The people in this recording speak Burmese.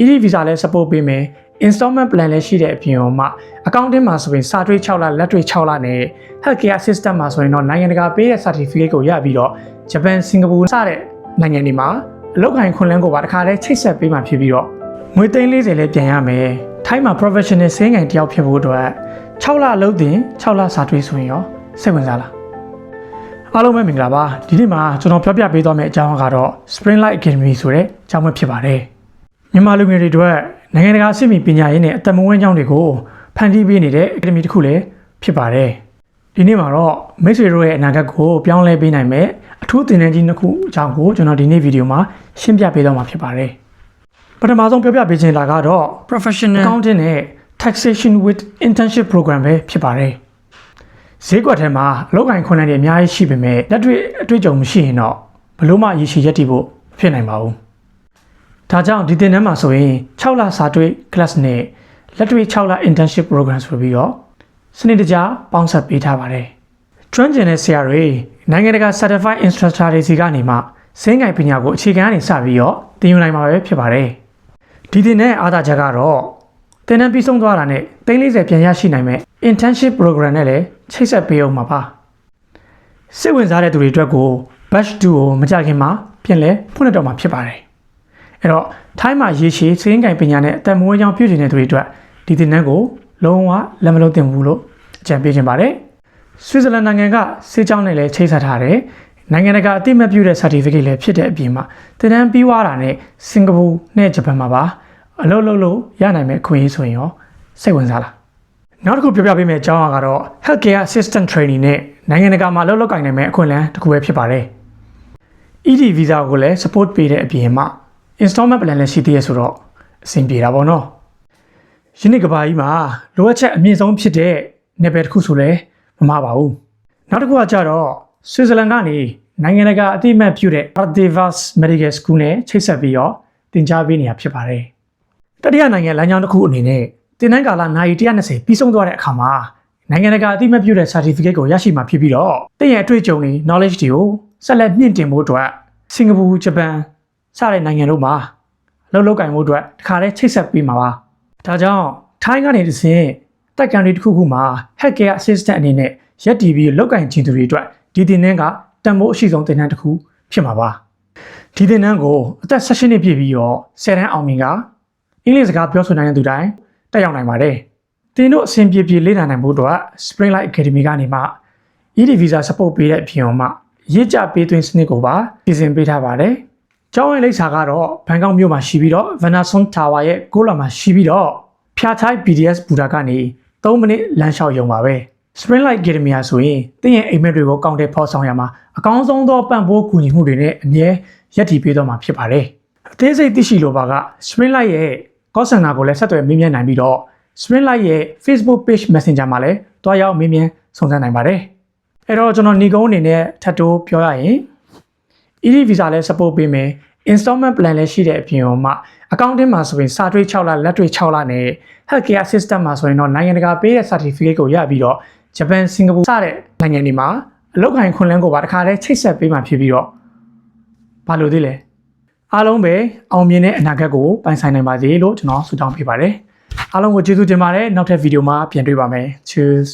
ED visa လည်း support ပေးမယ် installment plan လည်းရှိတဲ့အပြင်မှာ accounting မှာဆိုရင်စာတွေး6လလက်တွေ6လနဲ့ healthcare assistant မှာဆိုရင်တော့နိုင်ငံတကာပေးတဲ့ certificate ကိုရပြီးတော့ Japan Singapore စတဲ့နိုင်ငံတွေမှာအလုပ်ကိုင်ခွင့်လန်းကိုပါတစ်ခါတည်းချိတ်ဆက်ပေးမှဖြစ်ပြီးတော့ငွေသိန်း40လည်းပြန်ရမယ်ထိုင်းမှာ professional စင်းငိုင်တယောက်ဖြစ်ဖို့အတွက်6လအလုပ်တင်6လစာတွေးဆိုရင်ရောစိတ်ဝင်စားလားအားလုံးပဲမင်္ဂလာပါဒီနေ့မှာကျွန်တော်ပြောပြပေးသွားမယ့်အကြောင်းကတော့ Spring Light Academy ဆိုတဲ့အကြောင်းပဲဖြစ်ပါတယ် မြန်မာလူငယ်တွေအတွက်နိုင်ငံတကာအဆင့်မီပညာရေးနဲ့အသက်မွေးကျောင်းတွေကိုဖန်တီးပေးနေတဲ့ Academy တစ်ခုလည်းဖြစ်ပါတယ်ဒီနေ့မှာတော့မိတ်ဆွေတို့ရဲ့အနာဂတ်ကိုပြောင်းလဲပေးနိုင်မဲ့အထူးသင်တန်းကြီးနှစ်ခုအကြောင်းကိုကျွန်တော်ဒီနေ့ဗီဒီယိုမှာရှင်းပြပေးသွားမှာဖြစ်ပါတယ်ပထမဆုံးပြောပြပေးချင်တာကတော့ Professional Accounting နဲ့ Taxation with Internship Program ပဲဖြစ်ပါတယ်ဈေးကွက်ထဲမှာအလုပ်ကိုင်ခွင့်လန်းတွေအများကြီးရှိပေမဲ့လက်တွေ့အတွေ့အကြုံမရှိရင်တော့ဘလို့မှရည်ရှိရက်တည်ဖို့မဖြစ်နိုင်ပါဘူး။ ဒါကြောင့်ဒီသင်တန်းမှာဆိုရင်6လစာတွေ့ class နဲ့လက်တွေ့6လ internship program ဆိုပြီးတော့စနစ်တကျပေါင်းစပ်ပေးထားပါတယ်။ Trend ကျင်တဲ့ဆရာတွေနိုင်ငံတကာ certified instructor တွေစီကနေမှစင်းငိုင်ပညာကိုအခြေခံကနေစပြီးတော့သင်ယူနိုင်မှာပဲဖြစ်ပါတယ်။ဒီသင်တန်းအားသာချက်ကတော့သင်တန်းပြီးဆုံးသွားတာနဲ့340ပြန်ရရှိနိုင်မဲ့ internship program နဲ့လည်းချိတ်ဆက်ပေးအောင်ပါပါစိတ်ဝင်စားတဲ့သူတွေအတွက်ကို batch 2ကိုမကြခင်မှာပြင်လဲဖွင့်လှစ်တော့မှာဖြစ်ပါတယ် အဲ့တော့ထိုင်းမှာရေရှည်စင်းကင်ပညာနဲ့အသက်မွေးကြောင်ပြုတင်တဲ့သူတွေအတွက်ဒီသင်တန်းကိုလုံးဝလက်မလုံးတင်ဘူးလို့အကြံပေးခြင်းပါတယ်ဆွစ်ဇာလန်နိုင်ငံကစေချောင်းနဲ့လည်းချိတ်ဆက်ထားတယ်နိုင်ငံတကာအသိအမှတ်ပြုတဲ့ certificate လည်းဖြစ်တဲ့အပြင်မှာသင်တန်းပြီးွားတာနဲ့စင်ကာပူနဲ့ဂျပန်မှာပါအလုပ်လုပ်လို့ရနိုင်မဲ့အခွင့်အရေးဆိုရင်ရောစိတ်ဝင်စားလားနောက်တစ်ခုပြောပြပေးမယ့်အကြောင်းအရာကတော့ Healthcare Assistant Training နဲ့နိုင်ငံတကာမှာလုပ်လုပ်ကိုင်နိုင်မယ့်အခွင့်အလမ်းတစ်ခုပဲဖြစ်ပါတယ်။ ED visa ကိုလည်း support ပေးတဲ့အပြင်မှာ installment plan လည်းရှိသေးရဆိုတော့အဆင်ပြေတာပေါ့နော်။ယနေ့ကဘာကြီးမှာလိုအပ်ချက်အမြင့်ဆုံးဖြစ်တဲ့ level တစ်ခုဆိုလဲမမှားပါဘူး။နောက်တစ်ခုကကြတော့ Switzerland ကနေနိုင်ငံတကာအသိအမှတ်ပြုတဲ့ Ardevas Medical School နဲ့ချိတ်ဆက်ပြီးတော့သင်ကြားပေးနေရဖြစ်ပါတယ်။တတိယနိုင်ငံလမ်းကြောင်းတစ်ခုအနေနဲ့တင်နန်းကာလနိုင်120ပြီးဆုံးသွားတဲ့အခါမှာနိုင်ငံတကာအသိအမှတ်ပြုတဲ့ certificate ကိုရရှိမှာဖြစ်ပြီးတော့တင့်ရဲ့အတွေ့အကြုံတွေ knowledge တွေကိုဆက်လက်မြင့်တင်ဖို့အတွက်စင်ကာပူဂျပန် စတဲ့နိုင်ငံတို့မှာအလုပ်လုပ်ကင်ဖို့အတွက်တခါတည်းချိတ်ဆက်ပေးမှာပါဒါကြောင့်ထိုင်းကနေတစ်ဆင့်တက်ကန်တွေတစ်ခုခုမှာ healthcare assistant အနေနဲ့ရက်တီပြီးလောက်ကင်ခြင်းသူတွေအတွက်ဒီတင်နန်းကတန်ဖိုးအရှိဆုံးတင်နန်းတစ်ခုဖြစ်မှာပါဒီတင်နန်းကိုအသက်16နှစ်ပြည့်ပြီးတော့10တန်းအောင်မြင်ကအင်္ဂလိပ်စကားပြောဆိုနိုင်တဲ့သူတိုင်းတက်ရောက်နိုင်ပါတယ်။တင်တို့အဆင်ပြေပြေလေ့လာနိုင်ဖို့အတွက် Spring Light Academy ကနေမှ ED Visa support ပေးတဲ့အပြင်မှာရစ်ကြပေးသွင်းစနစ်ကိုပါပြင်ဆင်ပေးထားပါတယ်။ ကျောင်းဝင်လိပ်စာကတော့ဘန်ကောက်မြို့မှာရှိပြီးတော့ Vanason Tower ရဲ့ကိုလာမှာရှိပြီးတော့ဖျားထိုင်း BDS ဘူတာကနေ3မိနစ်လမ်းလျှောက်ရုံပါပဲ။ Spring Light Academy ဟာဆိုရင်တင်းရဲ့အိမ်မက်တွေကိုကောင်းတဲ့ဖော်ဆောင်ရမှာအကောင်းဆုံးသောပံ့ပိုးကူညီမှုတွေနဲ့အမြဲရပ်တည်ပေးတော့မှာဖြစ်ပါတယ်။အသေးစိတ်သိရှိလိုပါက Spring Light ရဲ့ call center ကိုလည်းဆက်သွယ်မေးမြန်းနိုင်ပြီးတော့ Spring Light ရဲ့ Facebook page Messenger မှာလည်းတွားရောက်မေးမြန်းစုံစမ်းနိုင်ပါတယ်။အဲ့တော့ကျွန်တော်ညီကုန်းအနေနဲ့ထပ်တိုးပြောရရင် ED visa လည်း support ပေးမယ် installment plan လည်းရှိတဲ့အပြင်မှာ accounting မှာဆိုရင်စာတွေး6လလက်တွေ6လနဲ့ healthcare assistant မှာဆိုရင်တော့နိုင်ငံတကာပေးတဲ့ certificate ကိုရပြီးတော့ Japan Singapore စတဲ့နိုင်ငံတွေမှာအလုပ်ကိုင်ခွင့်လန်းကိုပါတစ်ခါတည်းချိတ်ဆက်ပေးမှဖြစ်ပြီးတော့ဘာလို့သေးလဲအားလုံးပဲအောင်မြင်တဲ့အနာဂတ်ကိုပိုင်ဆိုင်နိုင်ပါစေလို့ကျွန်တော်ဆုတောင်းပေးပါတယ်အားလုံးကိုကျေးဇူးတင်ပါတယ်နောက်ထပ်ဗီဒီယိုမှာပြန်တွေ့ပါမယ် cheers